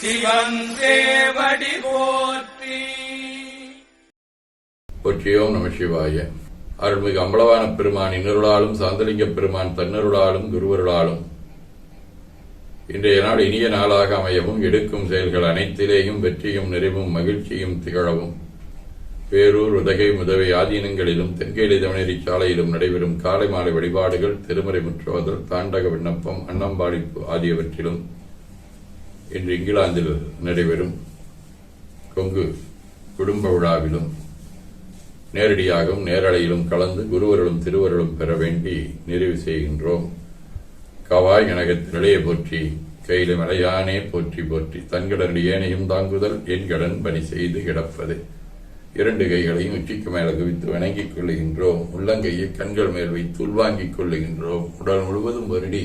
சிவன் தேவடி போற்றி. போற்றியோம் நம சிவாய. அருள்மிகு அம்பலவான பெருமான் இன்னருளாலும் சாந்தலிங்க பெருமான் தன்னருளாலும் குருவருளாலும். இன்றைய நாள் இனிய நாளாக அமையவும் எடுக்கும் செயல்கள் அனைத்திலேயும் வெற்றியும் நிறைவும் மகிழ்ச்சியும் திகழவும். பேரூர் உதகை உதவி ஆதீனங்களிலும் தென்கேலி தமிழறி சாலையிலும் நடைபெறும் காலை மாலை வழிபாடுகள் திருமறை முற்றுவதல் தாண்டக விண்ணப்பம் அன்னம்பாடிப்பு ஆகியவற்றிலும் இன்று இங்கிலாந்தில் நடைபெறும் கொங்கு குடும்ப விழாவிலும் நேரடியாகவும் நேரலையிலும் கலந்து குருவர்களும் திருவருளும் பெற வேண்டி நிறைவு செய்கின்றோம். கவாய் கனகத்திரளையே போற்றி கையில மலையானே போற்றி போற்றி தன்கடன் ஏனையும் தாங்குதல் என் கடன் பணி செய்து கிடப்பது. இரண்டு கைகளையும் உச்சிக்கு மேல குவித்து வணங்கிக் கொள்ளுகின்றோம். உள்ளங்கையை கண்கள் மேல் வைத்து உள்வாங்கிக் கொள்ளுகின்றோம். உடல் முழுவதும் வருடி